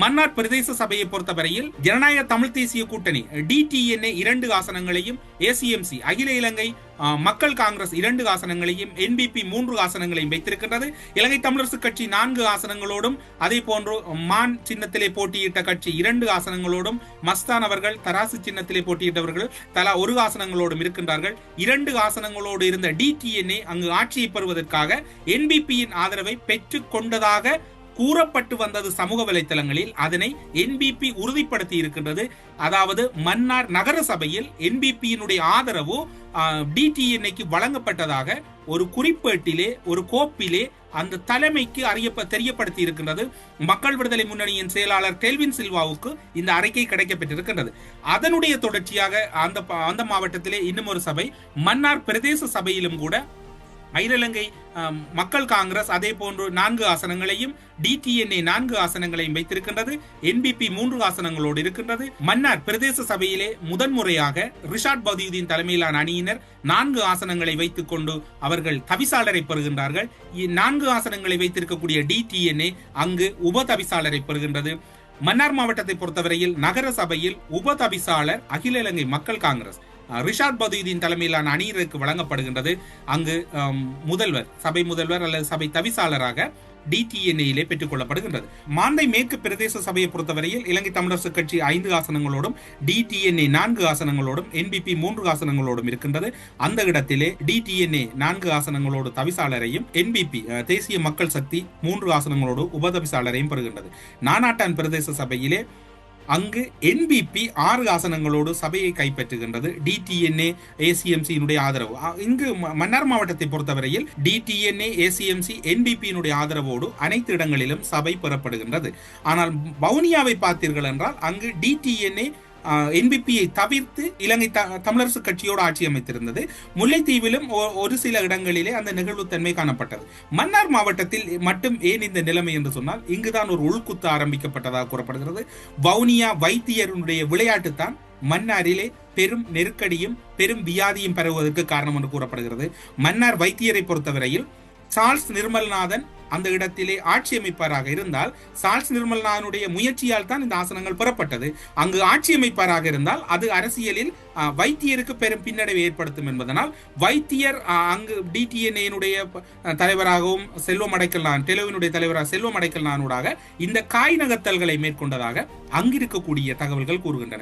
மன்னார் பிரதேச சபையை பொறுத்தவரையில் ஜனநாயக தமிழ் தேசிய கூட்டணி டிடிஎன்ஏ இரண்டு ஆசனங்களையும் ஏசிஎம்சி அகில இலங்கை மக்கள் காங்கிரஸ் இரண்டு ஆசனங்களையும் என்பிபி மூன்று ஆசனங்களையும் வைத்திருக்கின்றது. இலங்கை தமிழரசு கட்சி நான்கு ஆசனங்களோடும் அதே போன்று மான் சின்னத்திலே போட்டியிட்ட கட்சி இரண்டு ஆசனங்களோடும் மஸ்தான் அவர்கள் தராசு சின்னத்திலே போட்டியிட்டவர்கள் தலா ஒரு ஆசனங்களோடும் இருக்கின்றார்கள். இரண்டு ஆசனங்களோடு இருந்த டிடிஎன்ஏ அங்கு ஆட்சியை பெறுவதற்காக என்பிபியின் ஆதரவை பெற்றுக் கொண்டதாக கூறப்பட்டு வந்தது சமூக வலைத்தளங்களில் அதனை என்பிபி உறுதிப்படுத்தி இருக்கின்றது. அதாவது மன்னார் நகர சபையில் என்பிபியினுடைய ஆதரவு டிடிஎன்ஏக்கு வழங்கப்பட்டதாக ஒரு குறிப்பேட்டிலே ஒரு கோப்பிலே அந்த தலைமைக்கு அறியப்ப தெரியப்படுத்தி இருக்கின்றது. மக்கள் விடுதலை முன்னணியின் செயலாளர் டெல்வின் சில்வாவுக்கு இந்த அறிக்கை கிடைக்கப்பட்டிருக்கின்றது அதனுடைய தொடர்ச்சியாக அந்த அந்த மாவட்டத்திலே இன்னும் ஒரு சபை மன்னார் பிரதேச சபையிலும் கூட அகில மக்கள் காங்கிரஸ் அதே போன்று நான்கு ஆசனங்களையும் டிடிஎன்ஏ நான்கு ஆசனங்களையும் வைத்திருக்கின்றது. என்பிபி மூன்று ஆசனங்களோடு இருக்கின்றது. மன்னார் பிரதேச சபையிலே முதன்முறையாக ரிஷாட் பதீயுதீன் தலைமையிலான அணியினர் நான்கு ஆசனங்களை வைத்துக் கொண்டு அவர்கள் தவிசாளரை பெறுகின்றார்கள். நான்கு ஆசனங்களை வைத்திருக்கக்கூடிய டிடிஎன்ஏ அங்கு உப தவிசாளரை பெறுகின்றது. மன்னார் மாவட்டத்தை பொறுத்தவரையில் நகர சபையில் உப தவிசாளர் அகில இலங்கை மக்கள் காங்கிரஸ். ரிஷாட் பதீதின் தலைமையிலான அணியினருக்கு வழங்கப்படுகின்றது. அங்கு முதல்வர் சபை முதல்வர் அல்லது சபை தவிசாளராக டிடிஎன்ஏயிலே பெற்றுக் கொள்ளப்படுகின்றது மாந்தை மேற்கு பிரதேச சபையை பொறுத்தவரையில் இலங்கை தமிழரசு கட்சி ஐந்து ஆசனங்களோடும் டிடிஎன்ஏ நான்கு ஆசனங்களோடும் என்பிபி மூன்று ஆசனங்களோடும் இருக்கின்றது. அந்த இடத்திலே டிடிஎன்ஏ நான்கு ஆசனங்களோடு தவிசாளரையும் என்பிபி தேசிய மக்கள் சக்தி மூன்று ஆசனங்களோடு உபதவிசாளரையும் பெறுகின்றது. நானாட்டான் பிரதேச சபையிலே அங்கு என்பிபி ஆறு ஆசனங்களோடு சபையை கைப்பற்றுகின்றது. டிடிஎன்ஏ ஏசிஎம்சியினுடைய ஆதரவு. இங்கு மன்னார் மாவட்டத்தை பொறுத்தவரையில் டிடிஎன்ஏ ஏசிஎம்சி என்பிபியினுடைய ஆதரவோடு அனைத்து இடங்களிலும் சபை பெறப்படுகின்றது. ஆனால் வவுனியாவை பார்த்தீர்கள் என்றால் அங்கு டிடிஎன்ஏ என்பிபியை தவிர்த்து இலங்கை த- தமிழரசு கட்சியோடு ஆட்சி அமைத்திருந்தது. முல்லைத்தீவிலும் ஒரு சில இடங்களிலே அந்த நிகழ்வுத்தன்மை காணப்பட்டது. மன்னார் மாவட்டத்தில் மட்டும் ஏன் இந்த நிலைமை என்று சொன்னால் இங்குதான் ஒரு உள்குத்து ஆரம்பிக்கப்பட்டதாக கூறப்படுகிறது. வவுனியா வைத்தியருடைய விளையாட்டு தான் மன்னாரிலே பெரும் நெருக்கடியும் பெரும் வியாதியும் பரவுவதற்கு காரணம் என்று கூறப்படுகிறது. மன்னார் வைத்தியரை பொறுத்தவரையில் சார்ல்ஸ் நிர்மல்நாதன் அந்த இடத்திலே ஆட்சி அமைப்பாராக இருந்தால் சார்ல்ஸ் நிர்மல்நாதனுடைய முயற்சியால் தான் இந்த ஆசனங்கள் பெறப்பட்டது. அங்கு ஆட்சி அமைப்பாராக இருந்தால் அது அரசியலில் வைத்தியருக்கு பெரும் பின்னடைவை ஏற்படுத்தும் என்பதனால் வைத்தியர் அங்கு டிடிஎன்ஏனுடைய தலைவராகவும் செல்வம் அடைக்கலான் டெலுவினுடைய தலைவராக செல்வம் அடைக்கலானூடாக இந்த காய் நகர்த்தல்களை மேற்கொண்டதாக அங்கிருக்கக்கூடிய தகவல்கள் கூறுகின்றன.